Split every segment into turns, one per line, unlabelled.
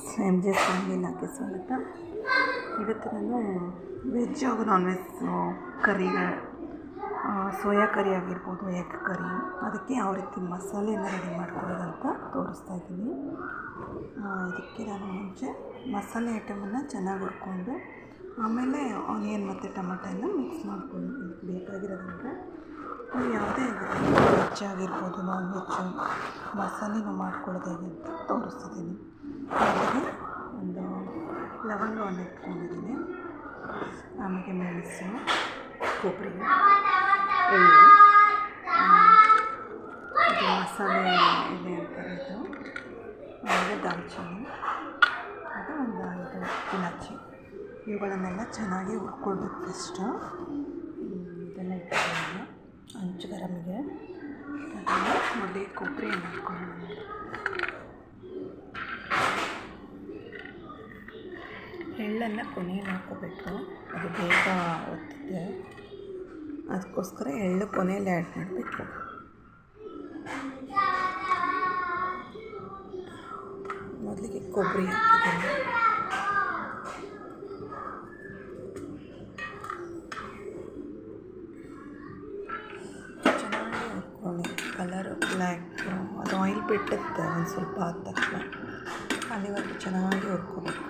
Friends M G S ಹಾಕಿ ಸ್ವಾಗತ. ಇವತ್ತು ನಾನು ವೆಜ್ ಹಾಗೂ ನಾನ್ ವೆಜ್ ಕರಿಗಳು ಸೋಯಾ ಕರಿ ಆಗಿರ್ಬೋದು ಎಗ್ ಕರಿ. ಅದಕ್ಕೆ ಯಾವ ರೀತಿ ಮಸಾಲೆನ ರೆಡಿ ಮಾಡ್ಕೊಳ್ಳೋದಂತ ತೋರಿಸ್ತಾ ಇದ್ದೀನಿ. ಇದಕ್ಕೆ ನಾನು ಮುಂಚೆ ಮಸಾಲೆ ಐಟಮನ್ನು ಚೆನ್ನಾಗಿ ಹುರ್ಕೊಂಡು, ಆಮೇಲೆ ಆನಿಯನ್ ಮತ್ತು ಟೊಮೆಟೊನ ಮಿಕ್ಸ್ ಮಾಡ್ಕೊಂಡು ಬೇಕಾಗಿರೋದಂದರೆ ನೀವು ಯಾವುದೇ ವೆಜ್ ಆಗಿರ್ಬೋದು ನಾನ್ ವೆಜ್ಜು ಮಸಾಲೆನೂ ಮಾಡ್ಕೊಳ್ಳೋದು ತೋರಿಸ್ತಿದ್ದೀನಿ ಒಂದು ಲವಂಗವನ್ನು ಇಟ್ಕೊಂಡಿದ್ದೀನಿ. ಆಮೇಲೆ ಮೆಣಸು, ಕೊಬ್ಬರಿ, ಎಳ್ಳು. ಇದು ಮಸಾಲೆ ಇದೆ ಅಂತಾರೆ ಇದು ಆಮೇಲೆ ದಾಲ್ಚಿನ್ನಿ ಅದು ಒಂದು ಐದು ಇಲಾಚಿ. ಇವುಗಳನ್ನೆಲ್ಲ ಚೆನ್ನಾಗಿ ಹುರ್ಕೊಳ್ಬೇಕು ಫಸ್ಟು ಇದೆಲ್ಲ ಇಟ್ಕೊಳ್ಳೋಣ. ಹಂಚು ಗರಮಿಗೆ. ಮೊದಲಿಗೆ ಕೊಬ್ಬರಿ ಹಾಕ್ಕೊಳ್ಳೋಣ. ಎಳ್ಳನ್ನು ಕೊನೆಯಲ್ಲಿ ಹಾಕೋಬೇಕು ಅದು ಬೇಗ ಒತ್ತಿದೆ ಅದಕ್ಕೋಸ್ಕರ ಎಳ್ಳು ಕೊನೆಯಲ್ಲಿ ಆ್ಯಡ್ ಮಾಡಬೇಕು. ಮೊದಲಿಗೆ ಕೊಬ್ಬರಿ ಹಾಕಿದ್ದೀನಿ. ಚೆನ್ನಾಗಿ ಹುರ್ಕೊಳ್ಳಿ. ಕಲರು ಬ್ಲ್ಯಾಕು ಅದು ಆಯಿಲ್ ಬಿಟ್ಟುತ್ತೆ ಒಂದು ಸ್ವಲ್ಪ ಆದ ತಕ್ಷಣ. ಅಲ್ಲಿವರೆಗೂ ಚೆನ್ನಾಗಿ ಹುರ್ಕೋಬೇಕು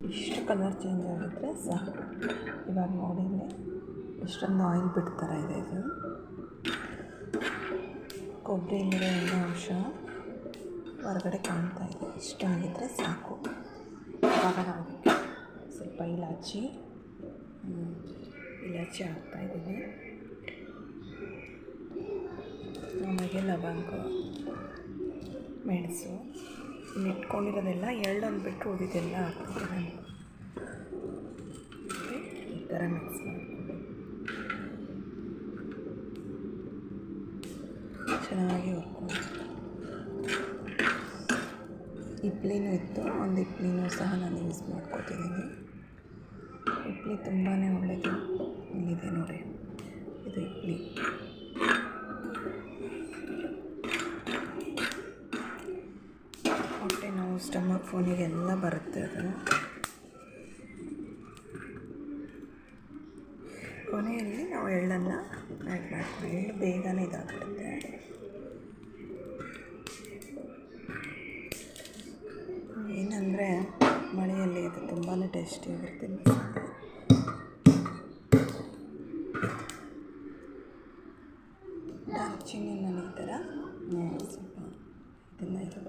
ಇಷ್ಟು ಕಲರ್ ಚೇಂಜ್ ಆಗಿದ್ದರೆ ಸಾಕು ಇವಾಗ ನೋಡಿ ಇಲ್ಲಿ ಎಷ್ಟೊಂದು ಆಯಿಲ್ ಬಿಡ್ತಾರೆ ಇದೆ ಇದು. ಕೊಬ್ಬರಿಲಿರೋ ಎಣ್ಣೆ ಅಂಶ ಹೊರಗಡೆ ಕಾಣ್ತಾ ಇದೆ. ಇಷ್ಟ ಆಗಿದ್ದರೆ ಸಾಕು. ಇವಾಗ ನಾವು ಸ್ವಲ್ಪ ಇಲಾಚಿ ಇಲಾಚಿ ಹಾಕ್ತಾಯಿದ್ದೀನಿ ಆಮೇಲೆ ಲವಂಗ, ಮೆಣಸು. ಇಟ್ಕೊಂಡಿರೋದೆಲ್ಲ ಎಳ್ಳೊಂದು ಬಿಟ್ಟು ಉಳಿದೆಲ್ಲ ಹಾಕ್ತಿದ್ದೀನಿ ಮತ್ತೆ ಈ ಥರ ಮಿಕ್ಸ್ ಮಾಡಿಕೊಂಡು ಚೆನ್ನಾಗಿ ಹುರ್ಕೊಂಡು ಇಡ್ಲಿನೂ ಇತ್ತು ಒಂದು ಇಡ್ಲಿನೂ ಸಹ ನಾನು ಯೂಸ್ ಮಾಡ್ಕೊತಿದ್ದೀನಿ. ಇಡ್ಲಿ ತುಂಬಾ ಒಳ್ಳೆಯದು ಇಲ್ಲಿದೆ ನೋಡಿ. ಇದು ಇಡ್ಲಿ ಹೊಟ್ಟೆ ನೋವು, ಸ್ಟಮಕ್ ಫೋನಿಗೆಲ್ಲ ಬರುತ್ತೆ ಅದು. ಕೊನೆಯಲ್ಲಿ ನಾವು ಎಳ್ಳನ್ನು ಆ್ಯಡ್ ಮಾಡ್ತೀವಿ. ಎಳ್ಳು ಬೇಗನೆ ಇದಾಗ್ಬಿಡುತ್ತೆ ಏನಂದರೆ ಮಳೆಯಲ್ಲಿ ಇದು ತುಂಬಾ ಟೇಸ್ಟಿಯಾಗಿರುತ್ತೆ ಮಸಾಲೆ ದಾಲ್ಚಿನ್ನಿ ನಾನು ಈ ಥರ ಸ್ವಲ್ಪ ಇದನ್ನು ಇದು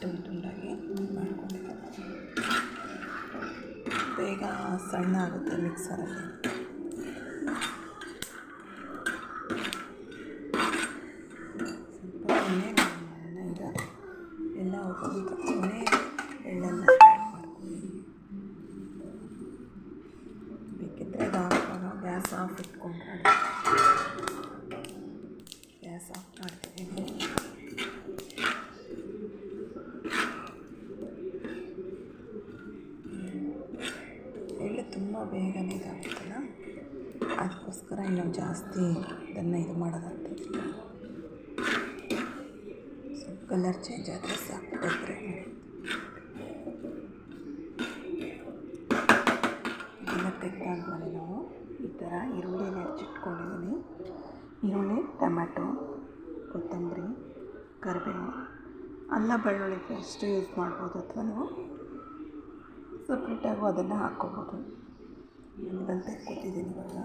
ತುಂಡು ತುಂಡಾಗಿ ಮಾಡ್ಕೊಂಡಿದ್ದೀನಿ. ಬೇಗ ಸಣ್ಣ ಆಗುತ್ತೆ ಮಿಕ್ಸರಲ್ಲಿ ಸ್ವಲ್ಪ ಎಣ್ಣೆ ಈಗ ಎಲ್ಲ ಹೋಗ್ಬಿಟ್ಟು ಕೊನೆ ಎಳ್ಳನ್ನು ಆ್ಯಡ್ ಮಾಡ್ಕೊಂಡಿದ್ದೀನಿ ಬೇಕಿದ್ದರೆ ಅದು ಹಾಕುವಾಗ ಗ್ಯಾಸ್ ಆಫ್ ಇಟ್ಕೊಂಡ್ರೆ ಗ್ಯಾಸ್ ಆಫ್ ಮಾಡ್ತಿದ್ದೀನಿ ಎಳ್ಳು ತುಂಬ ಬೇಗನೆ ಇದಾಗುತ್ತಲ್ಲ ಅದಕ್ಕೋಸ್ಕರ ಇನ್ನು ಜಾಸ್ತಿ ಇದನ್ನು ಇದು ಮಾಡೋದಾಗ್ತದೆ ಸ್ವಲ್ಪ ಕಲರ್ ಚೇಂಜ್ ಆದರೆ ಸಾಕು ಕೊಬ್ಬರಿ ಇದನ್ನು ತೆಗೆದಾದ್ಮೇಲೆ ನಾವು ಈ ಥರ ಈರುಳ್ಳಿನ ಹೆಚ್ಚಿಟ್ಕೊಂಡಿದ್ದೀನಿ ಈರುಳ್ಳಿ, ಟೊಮ್ಯಾಟೊ, ಕೊತ್ತಂಬರಿ, ಕರಿಬೇವು, ಅಲ್ಲ ಬೆಳ್ಳುಳ್ಳಿ ಪೇಸ್ಟ್ ಯೂಸ್ ಮಾಡ್ಬೋದು ಅಥವಾ ನೀವು ಸಪ್ರೇಟಾಗೂ ಅದನ್ನು ಹಾಕ್ಕೋಬೋದು. ಗಂಟೆ ತೆಗ್ಕೊತಿದ್ದೀನಿ ಇವಾಗ.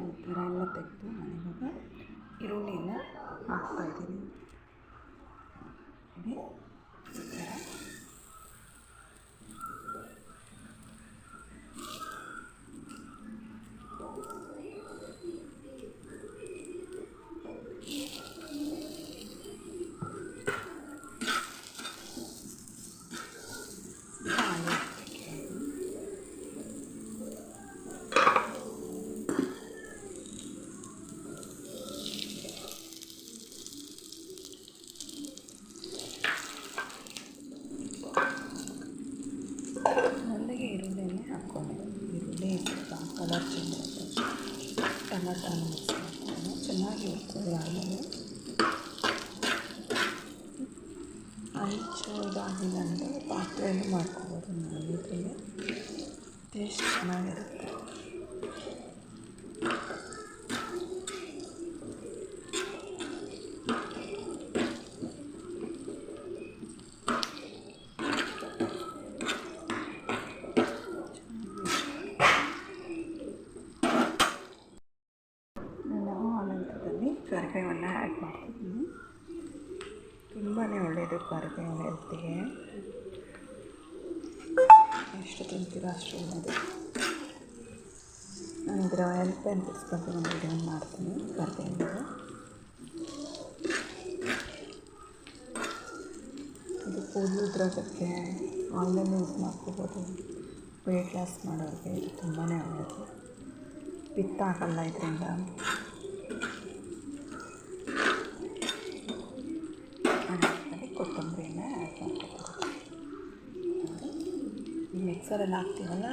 ಈ ಥರ ಎಲ್ಲ ತೆಗೆದು ನಾನಿವಾಗ ಈರುಳ್ಳಿಯನ್ನು ಹಾಕ್ತಾಯಿದ್ದೀನಿ ಈ ಥರ ಸಾರಿಗೆ ಈರುಳ್ಳಿಯನ್ನೇ ಹಾಕ್ಕೊಬೇಕು ಈರುಳ್ಳಿ ಸ್ವಲ್ಪ ಕಲರ್ ಚೇಂಜ್ ಆಗಬೇಕು ಟೊಮೊಟೊನ ಮಿಕ್ಸ್ ಮಾಡಿಕೊಂಡು ಚೆನ್ನಾಗಿ ಹುರ್ಕೊಳ್ಳಾದಮೇಲೆ ಅಂಚು ಇದಾಗಿಲ್ಲ ಅಂದರೆ ಪಾತ್ರೆಯಲ್ಲಿ ಮಾಡ್ಕೊಬೋದು ನಾವು ಇದರಲ್ಲಿ ಟೇಸ್ಟ್ ಚೆನ್ನಾಗಿರುತ್ತೆ. ಒಳ್ಳೆಯದು ಕರೆಗೆ ಹೆಲ್ತಿಗೆ. ಎಷ್ಟು ತಿಂತೀರೋ ಅಷ್ಟು ಒಳ್ಳೆಯದು. ನಾನು ಇದರ ಹೆಲ್ತ್ ಅಂತ ಬಗ್ಗೆ ಒಂದು ವಿಡಿಯೋ ಮಾಡ್ತೀನಿ ಕರಿಬೇವಿಂದು ಇದು ಕೂದಲು ಉದ್ರೋದಕ್ಕೆ ಆನ್ಲೈನ್ ಯೂಸ್ ಮಾಡ್ಕೋಬೋದು. ವೆಯ್ಟ್ ಲಾಸ್ ಮಾಡೋರಿಗೆ ಇದು ತುಂಬಾ ಒಳ್ಳೆಯದು. ಪಿತ್ತ ಆಗಲ್ಲ ಇದರಿಂದ ಅದಾದಮೇಲೆ ಕೊತ್ತಂಬರಿನ ಆ್ಯಡ್ ಮಾಡ್ಕೊಬೋದು ಈ ಮಿಕ್ಸರಲ್ಲಿ ಹಾಕ್ತೀವಲ್ಲ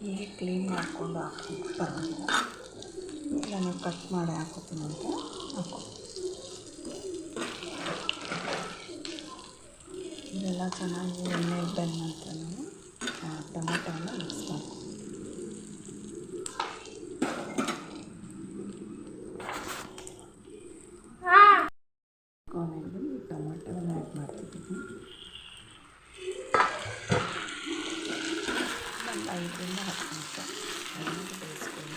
ಹೀಗೆ ಕ್ಲೀನ್ ಮಾಡಿಕೊಂಡು ಹಾಕ್ತೀನಿ. ಪರವಾಗಿಲ್ಲ ನಾನು ಕಟ್ ಮಾಡಿ ಹಾಕೋತೀನಿ ಅಂತ ಹಾಕೋ. ಇದೆಲ್ಲ ಚೆನ್ನಾಗಿ ಎಣ್ಣೆ ಬೆಂದ ನಂತರ ನಾನು ಟೊಮೆಟೊನ ಮಿಕ್ಸ್ ಮಾಡ್ತೀವಿ ಕೊನೆಗೆ ಟೊಮೆಟೊನ ಆ್ಯಡ್ ಮಾಡ್ತಿದ್ದೀನಿ ಒಂದು ಐದರಿಂದ ಹತ್ತು ನಿಮಿಷ ಚೆನ್ನಾಗಿ ಬೇಯಿಸ್ಕೊಂಡು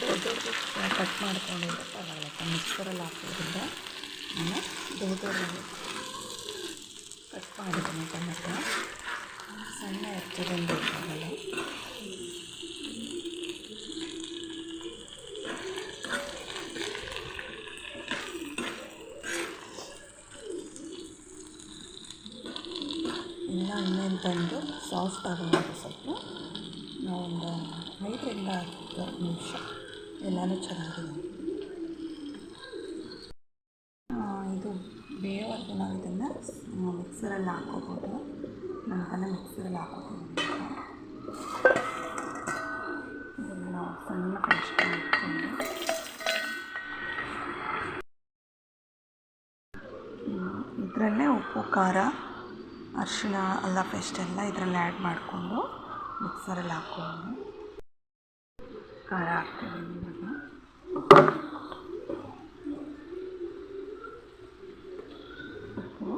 ದೊಡ್ಡ ದೊಡ್ಡ ಕಟ್ ಮಾಡ್ಕೊಂಡಿದ್ರೆ ಮಿಕ್ಸರಲ್ಲಿ ಹಾಕೋದ್ರಿಂದ ನಾನು ದೊಡ್ಡ ಕಟ್ ಮಾಡಿದ್ದೀನಿ ಟೊಮೆಟೊ. ಸಣ್ಣ ಹೆಚ್ಚೋದನ್ನು ಬೇಕಾಗಲ್ಲ ಎಲ್ಲ ಎಣ್ಣೆಲಿ ತಂದು ಸಾಫ್ಟ್ ಆಗೋದು ಸ್ವಲ್ಪ. ನಾವೊಂದು ಐದರಿಂದ ಹತ್ತು ನಿಮಿಷ. ಎಲ್ಲನೂ ಚೆನ್ನಾಗಿದೆ ಇದು ಬೇಯೋವರೆಗೂ ನಾವು ಇದನ್ನು ಮಿಕ್ಸರಲ್ಲಿ ಹಾಕ್ಕೋಬೋದು ನಾನು ಅದನ್ನು ಮಿಕ್ಸರಲ್ಲಿ ಹಾಕೋತೀನಿ. ನಾವು ಸಣ್ಣ ಕಷ್ಟ ಹಾಕ್ಕೊಂಡು ಇದರಲ್ಲೇ ಉಪ್ಪು, ಖಾರ, ಅರಿಶಿಣ, ಅಲ್ಲ ಪೇಸ್ಟ್ ಎಲ್ಲ ಇದರಲ್ಲಿ ಆ್ಯಡ್ ಮಾಡಿಕೊಂಡು ಮಿಕ್ಸರಲ್ಲಿ ಹಾಕ್ಕೊಂಡು ಖಾರ ಹಾಕ್ತೀವಿ. ಇವಾಗ ಉಪ್ಪು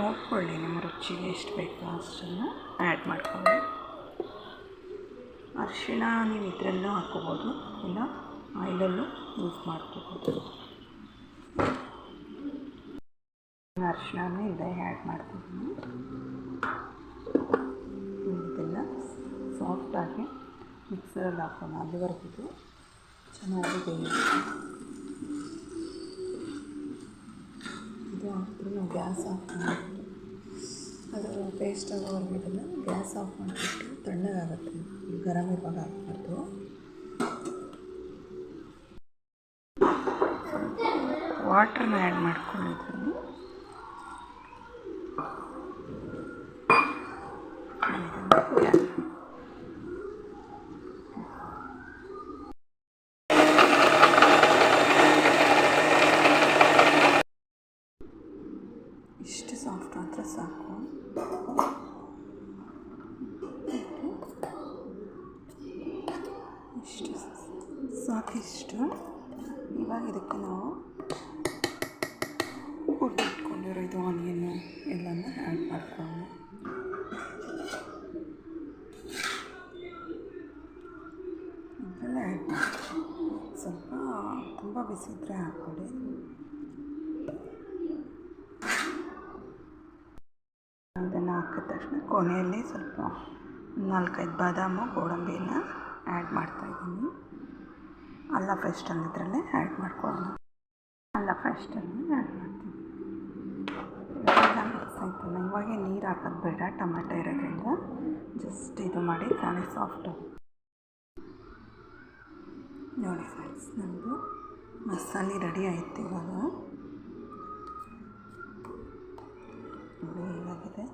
ನೋಡ್ಕೊಳ್ಳಿ, ನಿಮ್ಮ ರುಚಿಗೆ ಎಷ್ಟು ಬೇಕೋ ಅಷ್ಟನ್ನು ಆ್ಯಡ್ ಮಾಡ್ಕೊಳ್ಳಿ. ಅರಿಶಿಣ ನೀವು ಇದರಲ್ಲೂ ಹಾಕ್ಕೋಬೋದು, ಇಲ್ಲ ಆಯಿಲಲ್ಲೂ ಯೂಸ್ ಮಾಡ್ಕೋಬೋದು. ಅರಿಶಿಣನೇ ಇದೆ ಆ್ಯಡ್ ಮಾಡ್ತಿದ್ದೀನಿ. ಇದೆಲ್ಲ ಸಾಫ್ಟಾಗಿ ಮಿಕ್ಸರಲ್ಲಿ ಹಾಕೋಣ, ಅಲ್ಲಿವರೆಗೂ ಚೆನ್ನಾಗಿ ಬೇಯುತ್ತೆ ಹಾಕಿದ್ರೆ ನಾವು ಗ್ಯಾಸ್ ಆಫ್ ಮಾಡಿಬಿಟ್ಟು ಅದು ಪೇಸ್ಟ್ ಆಗೋವರೆಗೂ ಇದನ್ನು ಗ್ಯಾಸ್ ಆಫ್ ಮಾಡಿಬಿಟ್ಟು ತಣ್ಣಗಾಗುತ್ತೆ. ಗರಂ ಇರುವಾಗ ಹಾಕ್ಬಾರ್ದು. ವಾಟ್ರನ್ನ ಆ್ಯಡ್ ಮಾಡ್ಕೊಂಡಿದ್ದೀನಿ ಇಷ್ಟು ಸಾಫ್ಟ್ ಆದರೆ ಸಾಕು ಇಷ್ಟು ಸಾಕಿಷ್ಟು. ಇವಾಗ ಇದಕ್ಕೆ ನಾವು ಹುರಿದಿಟ್ಕೊಂಡಿರೋ ಇದು ಆನಿಯನ್ನು ಎಲ್ಲನ ಆ್ಯಡ್ ಮಾಡ್ಕೊಂಡು ಇದೆಲ್ಲ ಆ್ಯಡ್ ಮಾಡಿ ಸ್ವಲ್ಪ ತುಂಬ ಬಿಸಿ ಇದ್ದರೆ ಹಾಕ್ಕೊಡಿ ಅದನ್ನು ಹಾಕಿದ ತಕ್ಷಣ ಕೊನೆಯಲ್ಲಿ ಸ್ವಲ್ಪ ನಾಲ್ಕೈದು ಬಾದಾಮು, ಗೋಡಂಬಿನ ಆ್ಯಡ್ ಮಾಡ್ತಾಯಿದ್ದೀನಿ ಅಲ್ಲ ಪೇಸ್ಟನ್ನು ಇದರಲ್ಲೇ ಆ್ಯಡ್ ಮಾಡ್ಕೊಳ್ಳೋಣ. ಅಲ್ಲ ಪೇಸ್ಟನ್ನು ಆ್ಯಡ್ ಮಾಡ್ತೀನಿ. ಆಯ್ತಲ್ಲ ಇವಾಗೆ ನೀರು ಹಾಕೋದು ಬೇಡ, ಟೊಮೆಟೊ ಇರೋದ್ರಿಂದ. ಜಸ್ಟ್ ಇದು ಮಾಡಿ ತಾನೇ ಸಾಫ್ಟ್ ನೋಡಿ ಫ್ರೆಂಡ್ಸ್ ನಮ್ಮದು ಮಸಾಲೆ ರೆಡಿ ಆಯ್ತು ಇವಾಗ. ನೋಡಿ ಹೇಗಾಗಿದೆ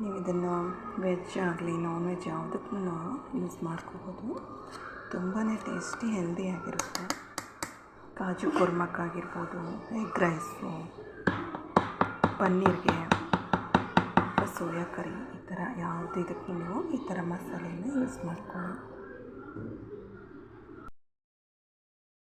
ನೀವು ಇದನ್ನು ವೆಜ್ ಆಗಲಿ ನಾನ್ ವೆಜ್ ಯಾವುದಕ್ಕೂ ಯೂಸ್ ಮಾಡ್ಕೋಬೋದು. ತುಂಬಾ ಟೇಸ್ಟಿ ಹೆಲ್ದಿ ಆಗಿರುತ್ತೆ. ಕಾಜು ಕುರ್ಮಕ್ಕಾಗಿರ್ಬೋದು ಎಗ್ ರೈಸು ಪನ್ನೀರ್ಗೆ, ಸೋಯಾ ಕರಿ, ಈ ಥರ ಯಾವುದು ಇದಕ್ಕೂ ನೀವು ಈ ಥರ ಮಸಾಲೆಯನ್ನು ಯೂಸ್ ಮಾಡ್ಕೊಳ್ಳಿ.